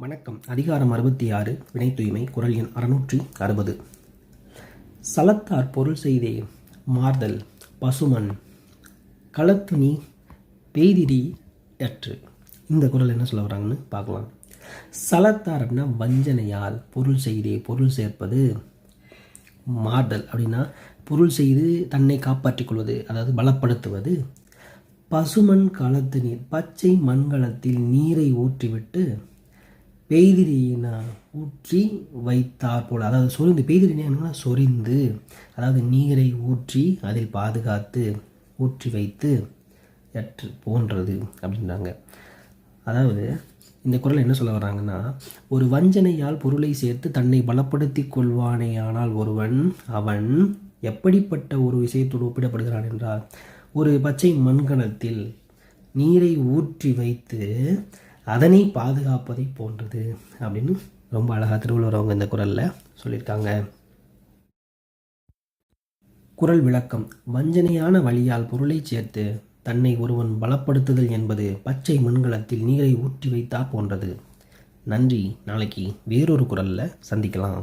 வணக்கம். அதிகாரம் அறுபத்தி ஆறு வினை தூய்மை குரல் எண் அறுநூற்றி அறுபது. சலத்தார் பொருள் செய்தே மார்தல் பசுமன் களத்துணி பெய்திரி எற்று இந்த குரல் என்ன சொல்ல வராங்கன்னு பார்க்கலாம். சலத்தார் அப்படின்னா வஞ்சனையால் பொருள் செய்தே பொருள் சேர்ப்பது மார்தல் அப்படின்னா பொருள் செய்து தன்னை காப்பாற்றிக் கொள்வது அதாவது பலப்படுத்துவது. பசுமண் களத்து நீர் பச்சை மண்களத்தில் நீரை ஊற்றிவிட்டு பெய்திரியினா ஊற்றி வைத்தார் போல். அதாவது சொரிந்து பெய்திரினா சொரிந்து. அதாவது நீரை ஊற்றி அதில் பாதுகாத்து ஊற்றி வைத்து எற்று போன்றது அப்படின்றாங்க. அதாவது இந்த குரல் என்ன சொல்ல வர்றாங்கன்னா ஒரு வஞ்சனையால் பொருளை சேர்த்து தன்னை பலப்படுத்தி கொள்வானேயானால் ஒருவன் அவன் எப்படிப்பட்ட ஒரு விஷயத்தோடு ஒப்பிடப்படுகிறான் என்றால் ஒரு பச்சை மண்கணத்தில் நீரை ஊற்றி வைத்து அதனை பாதுகாப்பதை போன்றது அப்படின்னு ரொம்ப அழகாக திருவள்ளுவர் அவங்க இந்த குரலில் சொல்லியிருக்காங்க. குரல் விளக்கம் வஞ்சனையான வழியால் பொருளை சேர்த்து தன்னை ஒருவன் பலப்படுத்துதல் என்பது பச்சை மண்கலத்தில் நீரை ஊற்றி வைத்தா போன்றது. நன்றி நாளைக்கு வேறொரு குரலில் சந்திக்கலாம்.